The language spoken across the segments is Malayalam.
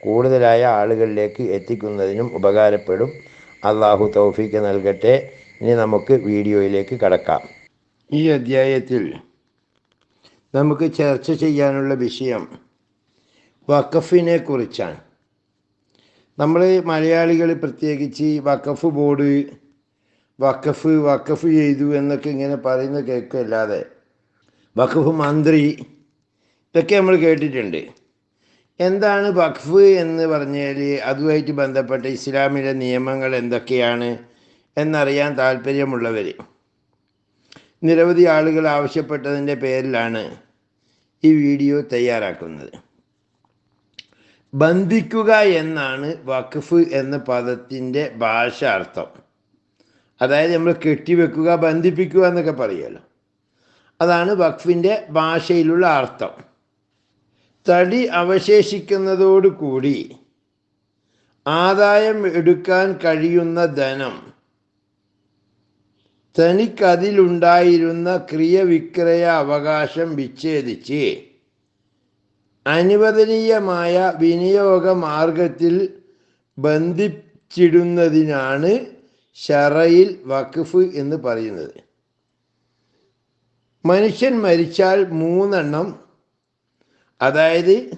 കൂടുതലായ ആളുകളിലേക്ക് എത്തിക്കുന്നതിനും ഉപകാരപ്പെടും. അള്ളാഹു തൗഫീക്ക് നൽകട്ടെ. ഇനി നമുക്ക് വീഡിയോയിലേക്ക് കടക്കാം. ഈ അധ്യായത്തിൽ നമുക്ക് ചർച്ച ചെയ്യാനുള്ള വിഷയം വഖഫിനെ കുറിച്ചാണ്. നമ്മൾ മലയാളികൾ പ്രത്യേകിച്ച് വഖഫ് ബോർഡ് വഖഫ് വഖഫ് ചെയ്തു എന്നൊക്കെ ഇങ്ങനെ പറയുന്ന കേൾക്കല്ലാതെ വഖഫ് മന്ത്രി ഇതൊക്കെ നമ്മൾ കേട്ടിട്ടുണ്ട്. എന്താണ് വഖഫ് എന്ന് പറഞ്ഞാൽ അതുമായിട്ട് ബന്ധപ്പെട്ട ഇസ്ലാമിലെ നിയമങ്ങൾ എന്തൊക്കെയാണ് എന്നറിയാൻ താല്പര്യമുള്ളവർ നിരവധി ആളുകൾ ആവശ്യപ്പെട്ടതിന്റെ പേരിലാണ് ഈ വീഡിയോ തയ്യാറാക്കുന്നത്. ബന്ധിക്കുക എന്നാണ് വഖഫ് എന്ന പദത്തിന്റെ ഭാഷ അർത്ഥം അതായത് നമ്മൾ കെട്ടിവെക്കുക ബന്ധിപ്പിക്കുക എന്നൊക്കെ പറയുമല്ലോ. അതാണ് വഖഫിന്റെ ഭാഷയിലുള്ള അർത്ഥം. തടി അവശേഷിക്കുന്നതോടുകൂടി ആദായം എടുക്കാൻ കഴിയുന്ന ധനം തനിക്കതിലുണ്ടായിരുന്ന ക്രിയവിക്രയ അവകാശം വിച്ഛേദിച്ച് അനുവദനീയമായ വിനിയോഗ മാർഗത്തിൽ ബന്ധിച്ചിടുന്നതിനാണ് ഷറയിൽ വഖഫ് എന്ന് പറയുന്നത്. മനുഷ്യൻ മരിച്ചാൽ മൂന്നെണ്ണം അതായത്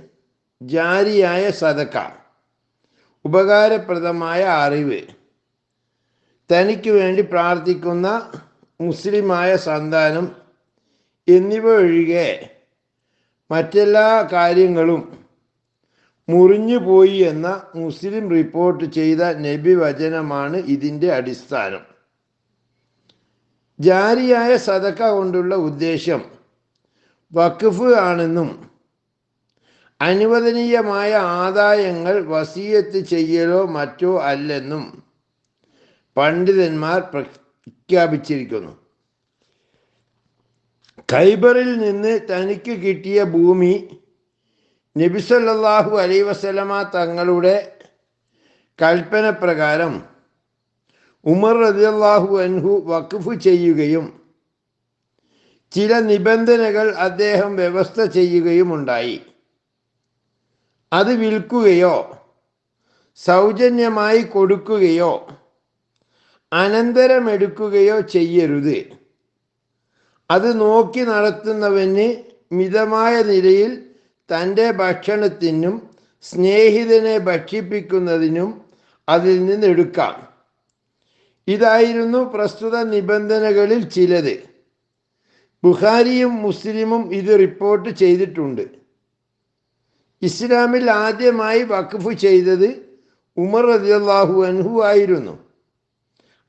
ജാരിയായ സതക്ക ഉപകാരപ്രദമായ അറിവ്. തനിക്ക് വേണ്ടി പ്രാർത്ഥിക്കുന്ന മുസ്ലിമായ സന്താനം എന്നിവ ഒഴികെ മറ്റെല്ലാ കാര്യങ്ങളും മുറിഞ്ഞു പോയി എന്ന മുസ്ലിം റിപ്പോർട്ട് ചെയ്ത നബി വചനമാണ് ഇതിന്റെ അടിസ്ഥാനം. ജാരിയായ സതക്ക കൊണ്ടുള്ള ഉദ്ദേശം വഖഫ് ആണെന്നും അനുവദനീയമായ ആദായങ്ങൾ വസീയത്ത് ചെയ്യലോ മറ്റോ അല്ലെന്നും പണ്ഡിതന്മാർ പ്രഖ്യാപിച്ചിരിക്കുന്നു. ഖൈബറിൽ നിന്ന് തനിക്ക് കിട്ടിയ ഭൂമി നബിസല്ലാഹു അലൈ വസലമ തങ്ങളുടെ കൽപ്പന പ്രകാരം ഉമർ റതിയല്ലാഹു അൻഹു വഖഫ് ചെയ്യുകയും ചില നിബന്ധനകൾ അദ്ദേഹം വ്യവസ്ഥ ചെയ്യുകയും ഉണ്ടായി. അത് വിൽക്കുകയോ സൗജന്യമായി കൊടുക്കുകയോ അനന്തരമെടുക്കുകയോ ചെയ്യരുത്. അത് നോക്കി നടത്തുന്നവന് മിതമായ നിലയിൽ തന്റെ ഭക്ഷണത്തിനും സ്നേഹിതനെ ഭക്ഷിപ്പിക്കുന്നതിനും അതിൽ നിന്നെടുക്കാം ഇതായിരുന്നു പ്രസ്തുത നിബന്ധനകളിൽ ചിലത്. ബുഹാരിയും മുസ്ലിമും ഇത് റിപ്പോർട്ട് ചെയ്തിട്ടുണ്ട്. ഇസ്ലാമിൽ ആദ്യമായി വഖഫ് ചെയ്തത് ഉമർ റതിയല്ലാഹു അൻഹു ആയിരുന്നു.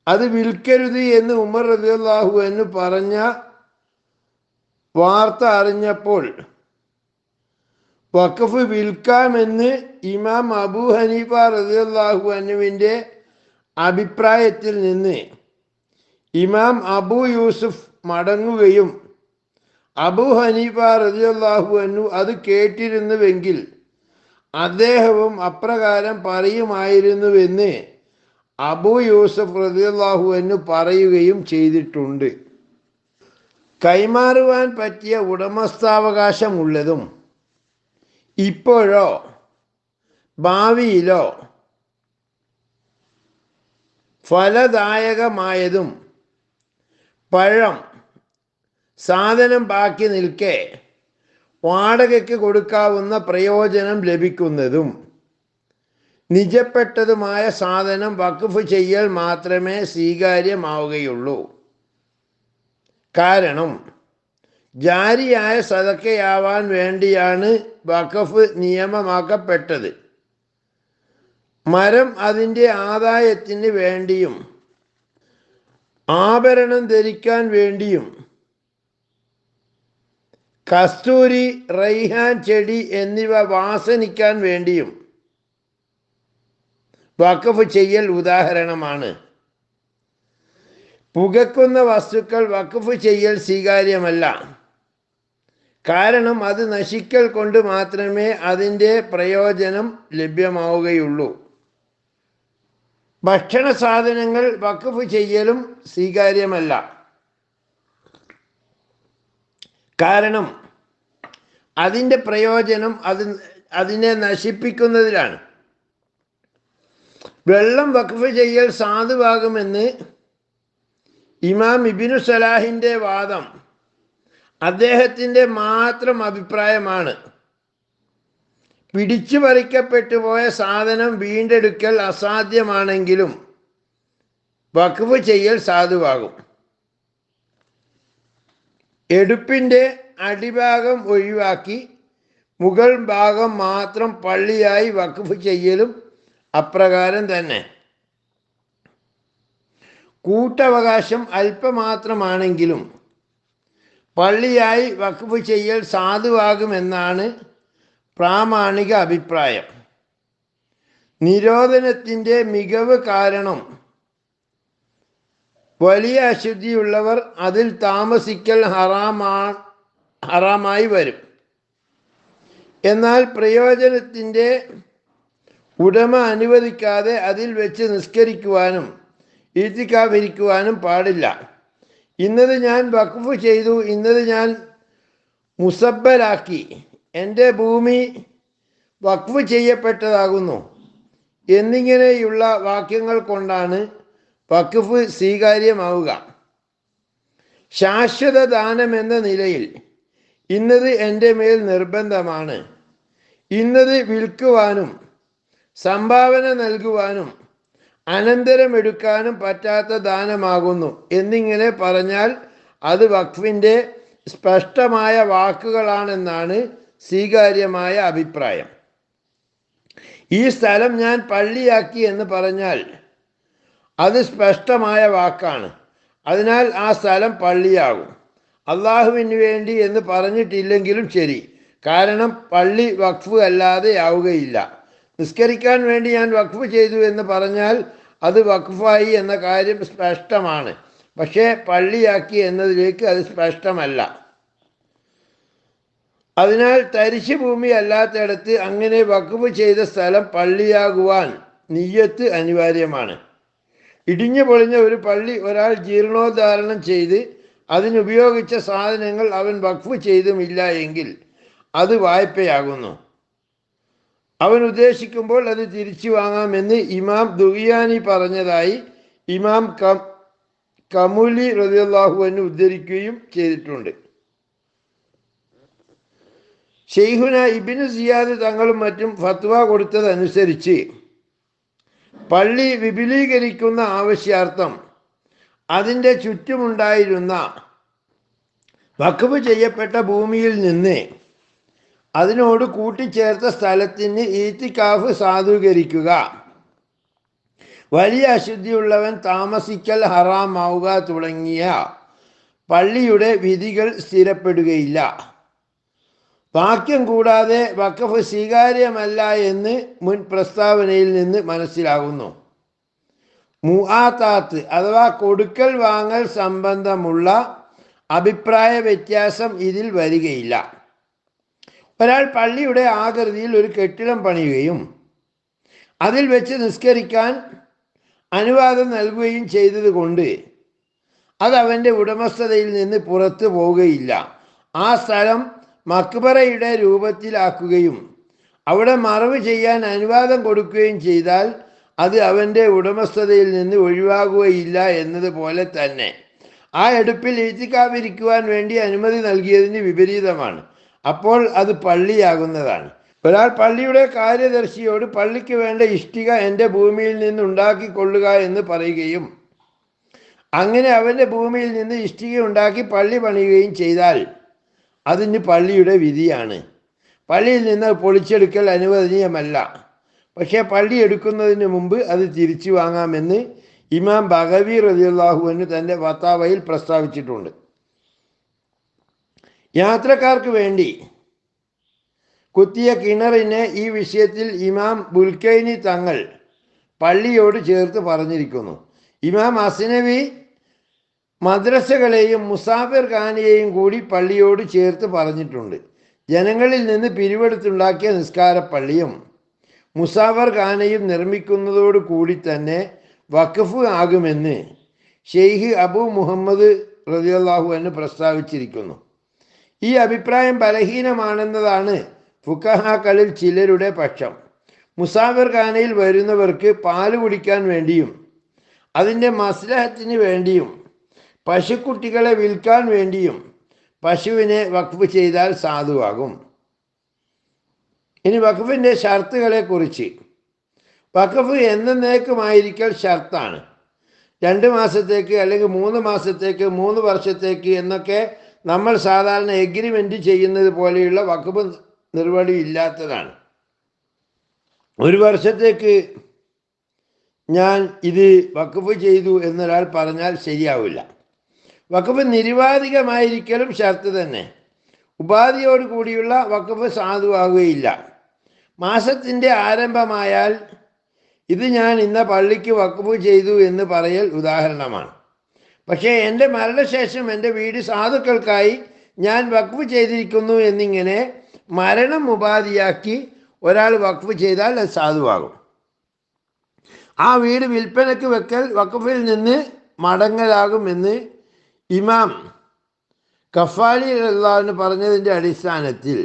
അത് വിൽക്കരുത് എന്ന് ഉമർ റതിയല്ലാഹു അൻഹു പറഞ്ഞ വാർത്ത അറിഞ്ഞപ്പോൾ വഖഫ് വിൽക്കാമെന്ന് ഇമാം അബൂ ഹനീഫ റതിയല്ലാഹു അനുവിന്റെ അഭിപ്രായത്തിൽ നിന്ന് ഇമാം അബൂ യൂസുഫ് മടങ്ങുകയും അബു ഹനീഫ റതിയല്ലാഹു അന്നു അത് കേട്ടിരുന്നുവെങ്കിൽ അദ്ദേഹവും അപ്രകാരം പറയുമായിരുന്നുവെന്ന് അബു യൂസഫ് റദിയല്ലാഹു എന്ന് പറയുകയും ചെയ്തിട്ടുണ്ട്. കൈമാറുവാൻ പറ്റിയ ഉടമസ്ഥാവകാശമുള്ളതും ഇപ്പോഴോ ഭാവിയിലോ ഫലദായകമായതും പഴം സാധനം ബാക്കി നിൽക്കെ. വാടകയ്ക്ക് കൊടുക്കാവുന്ന പ്രയോജനം ലഭിക്കുന്നതും നിജപ്പെട്ടതുമായ സാധനം വഖഫ് ചെയ്യൽ മാത്രമേ സ്വീകാര്യമാവുകയുള്ളൂ. കാരണം ജാരിയായ സതക്കയാവാൻ വേണ്ടിയാണ് വഖഫ് നിയമമാക്കപ്പെട്ടത്. മരം അതിന്റെ ആദായത്തിന് വേണ്ടിയും ആഭരണം ധരിക്കാൻ വേണ്ടിയും കസ്തൂരി റൈഹാൻ ചെടി എന്നിവ വാസനിക്കാൻ വേണ്ടിയും വഖഫ് ചെയ്യൽ ഉദാഹരണമാണ്. പുകക്കുന്ന വസ്തുക്കൾ വഖഫ് ചെയ്യൽ സ്വീകാര്യമല്ല. കാരണം അത് നശിക്കൽ കൊണ്ട് മാത്രമേ അതിന്റെ പ്രയോജനം ലഭ്യമാവുകയുള്ളൂ. ഭക്ഷണ സാധനങ്ങൾ വഖഫ് ചെയ്യലും സ്വീകാര്യമല്ല. കാരണം അതിന്റെ പ്രയോജനം അത് അതിനെ നശിപ്പിക്കുന്നതിലാണ്. വെള്ളം വഖഫ് ചെയ്യൽ സാധുവാകുമെന്ന് ഇമാം ഇബിനു സലാഹിന്റെ വാദം അദ്ദേഹത്തിന്റെ മാത്രം അഭിപ്രായമാണ്. പിടിച്ചു പറിക്കപ്പെട്ടു പോയ സാധനം വീണ്ടെടുക്കൽ അസാധ്യമാണെങ്കിലും വഖഫ് ചെയ്യൽ സാധുവാകും. എടുപ്പിന്റെ അടിഭാഗം ഒഴിവാക്കി മുകൾ ഭാഗം മാത്രം പള്ളിയായി വഖഫ് ചെയ്യലും അപ്രകാരം തന്നെ. കൂട്ടവകാശം അല്പമാത്രമാണെങ്കിലും പള്ളിയായി വഖഫ് ചെയ്യൽ സാധുവാകുമെന്നാണ് പ്രാമാണിക അഭിപ്രായം. നിരോധനത്തിന്റെ മികവ് കാരണം വലിയ അശുദ്ധിയുള്ളവർ അതിൽ താമസിക്കൽ ഹറാമാ ഹറാമായി വരും. എന്നാൽ പ്രയോജനത്തിന്റെ ഉടമ അനുവദിക്കാതെ അതിൽ വെച്ച് നിസ്കരിക്കുവാനും ഈത്തിക്കാതിരിക്കുവാനും പാടില്ല. ഇന്നത് ഞാൻ വഖഫ് ചെയ്തു ഇന്നത് ഞാൻ മുസബ്ബലാക്കി. എന്റെ ഭൂമി വഖഫ് ചെയ്യപ്പെട്ടതാകുന്നു. എന്നിങ്ങനെയുള്ള വാക്യങ്ങൾ കൊണ്ടാണ് വഖഫ് സ്വീകാര്യമാവുക. ശാശ്വത ദാനം എന്ന നിലയിൽ ഇന്നത് എന്റെ മേൽ നിർബന്ധമാണ്. ഇന്നത് വിൽക്കുവാനും സംഭാവന നൽകുവാനും അനന്തരം എടുക്കാനും പറ്റാത്ത ദാനമാകുന്നു എന്നിങ്ങനെ പറഞ്ഞാൽ അത് വഖഫിന്റെ സ്പഷ്ടമായ വാക്കുകളാണെന്നാണ് സ്വീകാര്യമായ അഭിപ്രായം. ഈ സ്ഥലം ഞാൻ പള്ളിയാക്കി എന്ന് പറഞ്ഞാൽ അത് സ്പഷ്ടമായ വാക്കാണ്. അതിനാൽ ആ സ്ഥലം പള്ളിയാകും. അള്ളാഹുവിന് വേണ്ടി എന്ന് പറഞ്ഞിട്ടില്ലെങ്കിലും ശരി. കാരണം പള്ളി വഖഫ് അല്ലാതെ ആവുകയില്ല. നിസ്കരിക്കാൻ വേണ്ടി ഞാൻ വഖഫ് ചെയ്തു എന്ന് പറഞ്ഞാൽ അത് വഖഫായി എന്ന കാര്യം സ്പഷ്ടമാണ്. പക്ഷേ പള്ളിയാക്കി എന്നതിലേക്ക് അത് സ്പഷ്ടമല്ല. അതിനാൽ തരിശു ഭൂമി അല്ലാത്തയിടത്ത് അങ്ങനെ വഖഫ് ചെയ്ത സ്ഥലം പള്ളിയാകുവാൻ നീയത്ത് അനിവാര്യമാണ്. ഇടിഞ്ഞു പൊളിഞ്ഞ ഒരു പള്ളി ഒരാൾ ജീർണോദ്ധാരണം ചെയ്ത് അതിനുപയോഗിച്ച സാധനങ്ങൾ അവൻ വഖഫ് ചെയ്തുമില്ല എങ്കിൽ അത് വായ്പയാകുന്നു. അവൻ ഉദ്ദേശിക്കുമ്പോൾ അത് തിരിച്ചു വാങ്ങാമെന്ന് ഇമാം ദുഗിയാനി പറഞ്ഞതായി ഇമാം കം കമുലി റതിയല്ലാഹുവിന് ഉദ്ധരിക്കുകയും ചെയ്തിട്ടുണ്ട്. ഷെയ്ഖുന ഇബിന് സിയാദ് തങ്ങളും മറ്റും ഫത്വ കൊടുത്തതനുസരിച്ച് പള്ളി വിപുലീകരിക്കുന്ന ആവശ്യാർത്ഥം അതിന്റെ ചുറ്റുമുണ്ടായിരുന്ന വഖഫ് ചെയ്യപ്പെട്ട ഭൂമിയിൽ നിന്ന് അതിനോട് കൂട്ടിച്ചേർത്ത സ്ഥലത്തിന് ഈത്തിക്കാഫ് സാധൂകരിക്കുക. വലിയ അശുദ്ധിയുള്ളവൻ താമസിക്കൽ ഹറാമാവുക തുടങ്ങിയ പള്ളിയുടെ വിധികൾ സ്ഥിരപ്പെടുകയില്ല. വാക്യം കൂടാതെ വഖഫ് സ്വീകാര്യമല്ല എന്ന് മുൻ പ്രസ്താവനയിൽ നിന്ന് മനസ്സിലാകുന്നു. മുആത്താത്ത് അഥവാ കൊടുക്കൽ വാങ്ങൽ സംബന്ധമുള്ള അഭിപ്രായ വ്യത്യാസം ഇതിൽ വരികയില്ല. ഒരാൾ പള്ളിയുടെ ആകൃതിയിൽ ഒരു കെട്ടിടം പണിയുകയും അതിൽ വെച്ച് നിസ്കരിക്കാൻ അനുവാദം നൽകുകയും ചെയ്തതുകൊണ്ട് അത് അവന്റെ ഉടമസ്ഥതയിൽ നിന്ന് പുറത്തു പോവുകയില്ല. ആ സ്ഥലം മക്ബറയുടെ രൂപത്തിലാക്കുകയും അവിടെ മറവ് ചെയ്യാൻ അനുവാദം കൊടുക്കുകയും ചെയ്താൽ അത് അവന്റെ ഉടമസ്ഥതയിൽ നിന്ന് ഒഴിവാകുകയില്ല എന്നതുപോലെ തന്നെ. ആ എടുപ്പിൽ ഈറ്റിക്കാവിരിക്കുവാൻ വേണ്ടി അനുമതി നൽകിയതിന് വിപരീതമാണ്. അപ്പോൾ അത് പള്ളിയാകുന്നതാണ്. ഒരാൾ പള്ളിയുടെ കാര്യദർശിയോട് പള്ളിക്ക് വേണ്ട ഇഷ്ടിക എന്റെ ഭൂമിയിൽ നിന്ന് ഉണ്ടാക്കിക്കൊള്ളുക എന്ന് പറയുകയും അങ്ങനെ അവന്റെ ഭൂമിയിൽ നിന്ന് ഇഷ്ടിക ഉണ്ടാക്കി പള്ളി പണിയുകയും ചെയ്താൽ അതിന് പള്ളിയുടെ വിധിയാണ്. പള്ളിയിൽ നിന്ന് പൊളിച്ചെടുക്കൽ അനുവദനീയമല്ല. പക്ഷേ പള്ളി എടുക്കുന്നതിന് മുമ്പ് അത് തിരിച്ചു വാങ്ങാമെന്ന് ഇമാം ബഗവി റലിയുള്ളാഹുവിന് തന്റെ വത്താവയിൽ പ്രസ്താവിച്ചിട്ടുണ്ട്. യാത്രക്കാർക്ക് വേണ്ടി കുത്തിയ കിണറിനെ ഈ വിഷയത്തിൽ ഇമാം ബുൽക്കൈനി തങ്ങൾ പള്ളിയോട് ചേർത്ത് പറഞ്ഞിരിക്കുന്നു. ഇമാം അസ്നവി മദ്രസകളെയും മുസാഫിർ ഖാനെയും കൂടി പള്ളിയോട് ചേർത്ത് പറഞ്ഞിട്ടുണ്ട്. ജനങ്ങളിൽ നിന്ന് പിരിവെടുത്തുണ്ടാക്കിയ നിസ്കാര പള്ളിയും മുസാഫർ ഖാനയും നിർമ്മിക്കുന്നതോട് കൂടി തന്നെ വഖഫ് ആകുമെന്ന് ഷെയ്ഖ് അബു മുഹമ്മദ് റതിയല്ലാഹു എന്ന് പ്രസ്താവിച്ചിരിക്കുന്നു. ഈ അഭിപ്രായം ബലഹീനമാണെന്നതാണ് ഫുക്കഹാക്കളിൽ ചിലരുടെ പക്ഷം. മുസാഫിർ ഖാനയിൽ വരുന്നവർക്ക് പാൽ കുടിക്കാൻ വേണ്ടിയും അതിന്റെ മസ്ലഹത്തിന് വേണ്ടിയും പശുക്കുട്ടികളെ വിൽക്കാൻ വേണ്ടിയും പശുവിനെ വഖഫ് ചെയ്താൽ സാധുവാകും. ഇനി വഖഫിന്റെ ഷർത്തുകളെ കുറിച്ച്. വഖഫ് എന്നേക്കുമായിരിക്കൽ ഷർത്താണ്. രണ്ട് മാസത്തേക്ക് അല്ലെങ്കിൽ മൂന്ന് മാസത്തേക്ക് മൂന്ന് വർഷത്തേക്ക് എന്നൊക്കെ നമ്മൾ സാധാരണ എഗ്രിമെന്റ് ചെയ്യുന്നത് പോലെയുള്ള വഖഫ് നിർവടി ഇല്ലാത്തതാണ്. ഒരു വർഷത്തേക്ക് ഞാൻ ഇത് വഖഫ് ചെയ്തു എന്നൊരാൾ പറഞ്ഞാൽ ശരിയാവില്ല. വഖഫ് നിരുപാധികമായിരിക്കലും ഷർത്ത് തന്നെ. ഉപാധിയോട് കൂടിയുള്ള വഖഫ് സാധുവാകുകയില്ല. മാസത്തിന്റെ ആരംഭമായാൽ ഇത് ഞാൻ ഇന്ന പള്ളിക്ക് വഖഫ് ചെയ്തു എന്ന് പറയൽ ഉദാഹരണമാണ്. പക്ഷേ എന്റെ മരണശേഷം എന്റെ വീട് സാധുക്കൾക്കായി ഞാൻ വഖഫ് ചെയ്തിരിക്കുന്നു എന്നിങ്ങനെ മരണം ഉപാധിയാക്കി ഒരാൾ വഖഫ് ചെയ്താൽ അത് സാധുവാകും. ആ വീട് വിൽപ്പനയ്ക്ക് വെക്കൽ വഖഫിൽ നിന്ന് മടങ്ങലാകുമെന്ന് ഇമാം കഫാലി അള്ളാഹുവിന് പറഞ്ഞതിന്റെ അടിസ്ഥാനത്തിൽ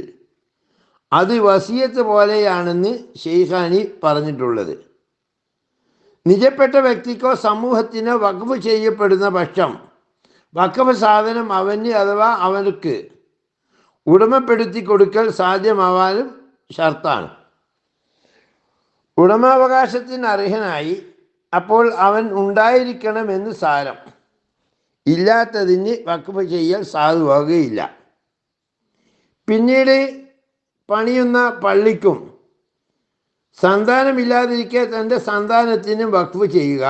അത് വസീയത്ത് പോലെയാണെന്ന് ഷെയ്ഖാനി പറഞ്ഞിട്ടുള്ളത്. നിജപ്പെട്ട വ്യക്തിക്കോ സമൂഹത്തിനോ വഖഫ് ചെയ്യപ്പെടുന്ന പക്ഷം വഖഫ് സാധനം അവന് അഥവാ അവർക്ക് ഉടമപ്പെടുത്തി കൊടുക്കൽ സാധ്യമാവാനും ഷർത്താണ്. ഉടമാവകാശത്തിന് അർഹനായി അപ്പോൾ അവൻ ഉണ്ടായിരിക്കണമെന്ന് സാരം. ഇല്ലാത്തതിന് വഖഫ് ചെയ്യൽ സാധുവാകുകയില്ല. പിന്നീട് പണിയുന്ന പള്ളിക്കും സന്താനമില്ലാതിരിക്കെ തന്റെ സന്താനത്തിനും വഖഫ് ചെയ്യുക.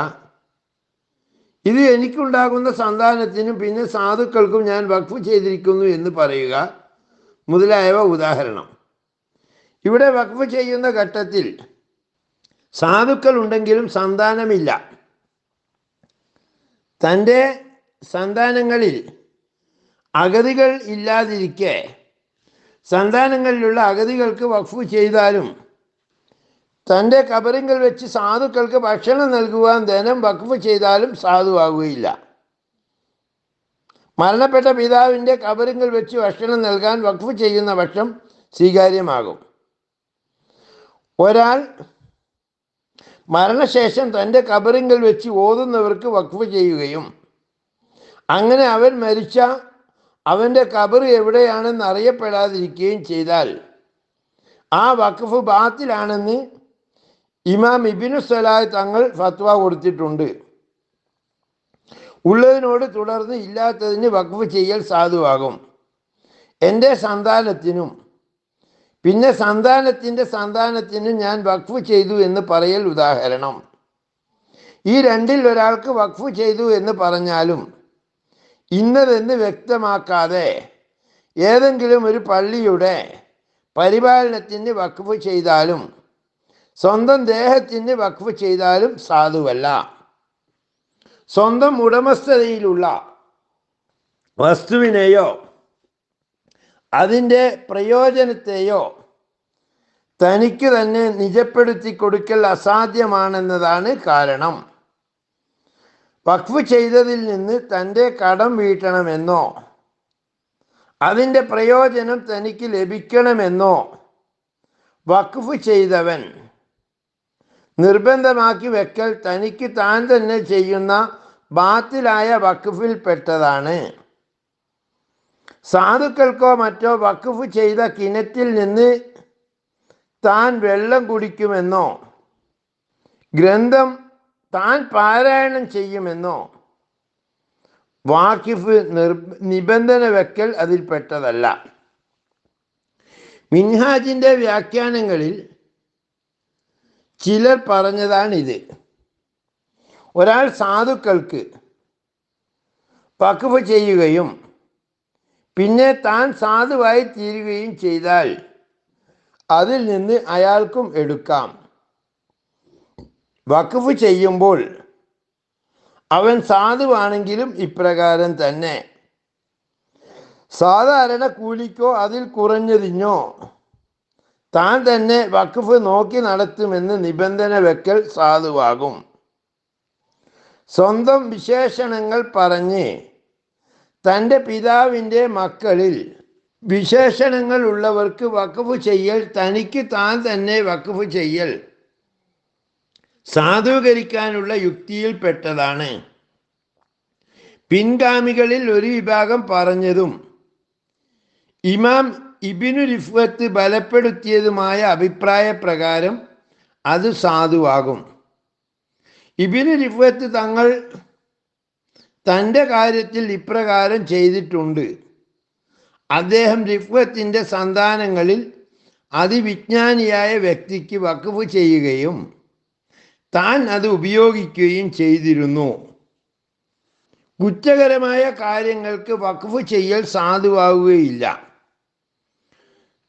ഇത് എനിക്കുണ്ടാകുന്ന സന്താനത്തിനും പിന്നെ സാധുക്കൾക്കും ഞാൻ വഖഫ് ചെയ്തിരിക്കുന്നു എന്ന് പറയുക മുതലായവ ഉദാഹരണം. ഇവിടെ വഖഫ് ചെയ്യുന്ന ഘട്ടത്തിൽ സാധുക്കൾ ഉണ്ടെങ്കിലും സന്താനമില്ല. തന്റെ സന്താനങ്ങളിൽ അഗതികൾ ഇല്ലാതിരിക്കെ സന്താനങ്ങളിലുള്ള അഗതികൾക്ക് വഖഫ് ചെയ്താലും തന്റെ കബറിങ്കൽ വെച്ച് സാധുക്കൾക്ക് ഭക്ഷണം നൽകുവാൻ ധനം വഖഫ് ചെയ്താലും സാധുവാകുകയില്ല. മരണപ്പെട്ട പിതാവിന്റെ കബറിങ്കൽ വെച്ച് ഭക്ഷണം നൽകാൻ വഖഫ് ചെയ്യുന്ന പക്ഷം സ്വീകാര്യമാകും. ഒരാൾ മരണശേഷം തന്റെ കബറിങ്കൽ വെച്ച് ഓതുന്നവർക്ക് വഖഫ് ചെയ്യുകയും അങ്ങനെ അവൻ മരിച്ച അവന്റെ കബർ എവിടെയാണെന്ന് അറിയപ്പെടാതിരിക്കുകയും ചെയ്താൽ ആ വഖഫ് ബാത്തിലാണെന്ന് ഇമാം ഇബിനു സലാഹ് തങ്ങൾ ഫത്വ കൊടുത്തിട്ടുണ്ട്. ഉള്ളതിനോട് തുടർന്ന് ഇല്ലാത്തതിന് വഖഫ് ചെയ്യൽ സാധുവാകും. എന്റെ സന്താനത്തിനും പിന്നെ സന്താനത്തിന്റെ സന്താനത്തിനും ഞാൻ വഖഫ് ചെയ്തു എന്ന് പറയൽ ഉദാഹരണം. ഈ രണ്ടിൽ ഒരാൾക്ക് വഖഫ് ചെയ്തു എന്ന് പറഞ്ഞാലും ഇന്നതെന്ന് വ്യക്തമാക്കാതെ ഏതെങ്കിലും ഒരു പള്ളിയുടെ പരിപാലനത്തിന് വഖഫ് ചെയ്താലും സ്വന്തം ദേഹത്തിന് വഖഫ് ചെയ്താലും സാധുവല്ല. സ്വന്തം ഉടമസ്ഥതയിലുള്ള വസ്തുവിനെയോ അതിന്റെ പ്രയോജനത്തെയോ തനിക്ക് തന്നെ നിജപ്പെടുത്തി കൊടുക്കൽ അസാധ്യമാണെന്നതാണ് കാരണം. വഖഫ് ചെയ്തതിൽ നിന്ന് തന്റെ കടം വീട്ടണമെന്നോ അതിന്റെ പ്രയോജനം തനിക്ക് ലഭിക്കണമെന്നോ വഖഫ് ചെയ്തവൻ നിർബന്ധമാക്കി വെക്കൽ തനിക്ക് താൻ തന്നെ ചെയ്യുന്ന ബാത്തിലായ വഖഫിൽപ്പെട്ടതാണ് സാധുക്കൾക്കോ മറ്റോ വഖഫ് ചെയ്ത കിണറ്റിൽ നിന്ന് താൻ വെള്ളം കുടിക്കുമെന്നോ ഗ്രന്ഥം താൻ പാരായണം ചെയ്യുമെന്നോ? വാക്കിഫ് നിബന്ധന വെക്കൽ അതിൽപ്പെട്ടതല്ല മിൻഹാജിന്റെ വ്യാഖ്യാനങ്ങളിൽ ചിലർ പറഞ്ഞതാണിത്. ഒരാൾ സാധുക്കൾക്ക് പക്വ് ചെയ്യുകയും പിന്നെ താൻ സാധുവായി തീരുകയും ചെയ്താൽ അതിൽ നിന്ന് അയാൾക്കും എടുക്കാം. വഖഫ് ചെയ്യുമ്പോൾ അവൻ സാധുവാണെങ്കിലും ഇപ്രകാരം തന്നെ. സാധാരണ കൂലിക്കോ അതിൽ കുറഞ്ഞതിഞ്ഞോ താൻ തന്നെ വഖഫ് നോക്കി നടത്തുമെന്ന് നിബന്ധന വെക്കൽ സാധുവാകും. സ്വന്തം വിശേഷണങ്ങൾ പറഞ്ഞ് തന്റെ പിതാവിന്റെ മക്കളിൽ വിശേഷണങ്ങൾ ഉള്ളവർക്ക് വഖഫ് ചെയ്യൽ തനിക്ക് താൻ തന്നെ വഖഫ് ചെയ്യൽ. സാധൂകരിക്കാനുള്ള യുക്തിയിൽപ്പെട്ടതാണ് പിൻഗാമികളിൽ ഒരു വിഭാഗം പറഞ്ഞതും ഇമാം ഇബിനു റിഫത്ത് ബലപ്പെടുത്തിയതുമായ അഭിപ്രായ പ്രകാരം അത് സാധുവാകും. ഇബിനു റിഫത്ത് തങ്ങൾ തന്റെ കാര്യത്തിൽ ഇപ്രകാരം ചെയ്തിട്ടുണ്ട്. അദ്ദേഹം റിഫത്തിന്റെ സന്താനങ്ങളിൽ അതിവിജ്ഞാനിയായ വ്യക്തിക്ക് വഖഫ് ചെയ്യുകയും താൻ അത് ഉപയോഗിക്കുകയും ചെയ്തിരുന്നു. കുറ്റകരമായ കാര്യങ്ങൾക്ക് വഖഫ് ചെയ്യൽ സാധുവാകുകയില്ല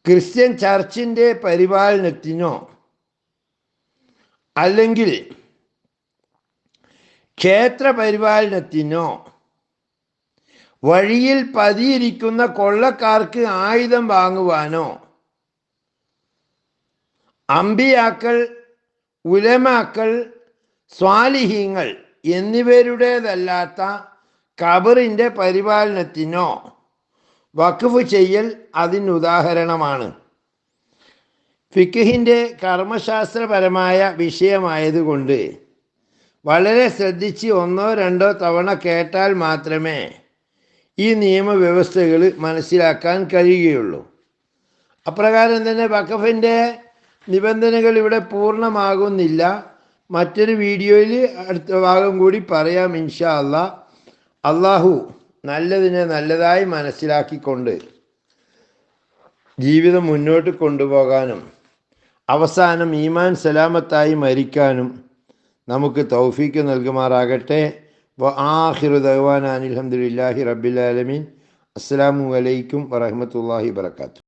ക്രിസ്ത്യൻ ചർച്ചിന്റെ പരിപാലനത്തിനോ അല്ലെങ്കിൽ ക്ഷേത്ര പരിപാലനത്തിനോ വഴിയിൽ പതിയിരിക്കുന്ന കൊള്ളക്കാർക്ക് ആയുധം വാങ്ങുവാനോ അമ്പിയാക്കൾ ഉലമാക്കൾ സ്വാലിഹീങ്ങൾ എന്നിവരുടേതല്ലാത്ത കബറിന്റെ പരിപാലനത്തിനോ വഖഫ് ചെയ്യൽ അതിനുദാഹരണമാണ് ഫിഖിന്റെ കർമ്മശാസ്ത്രപരമായ വിഷയമായതുകൊണ്ട് വളരെ ശ്രദ്ധിച്ച് ഒന്നോ രണ്ടോ തവണ കേട്ടാൽ മാത്രമേ ഈ നിയമവ്യവസ്ഥകൾ മനസ്സിലാക്കാൻ കഴിയുകയുള്ളൂ. അപ്രകാരം തന്നെ വഖഫിന്റെ നിബന്ധനകൾ ഇവിടെ പൂർണമാകുന്നില്ല. മറ്റൊരു വീഡിയോയിൽ അടുത്ത ഭാഗം കൂടി പറയാം ഇൻഷാ അല്ലാ അള്ളാഹു നല്ലതിനെ നല്ലതായി മനസ്സിലാക്കിക്കൊണ്ട് ജീവിതം മുന്നോട്ട് കൊണ്ടുപോകാനും അവസാനം ഈമാൻ സലാമത്തായി മരിക്കാനും നമുക്ക് തൗഫീക്ക് നൽകുമാറാകട്ടെ. ആഹിറു ദഹ്വാൻ അനിൽഹമുല്ലാഹി റബ്ബിലാലമീൻ അസ്സാം വലൈക്കും വറഹമത്തല്ലാഹി വർക്കാത്തു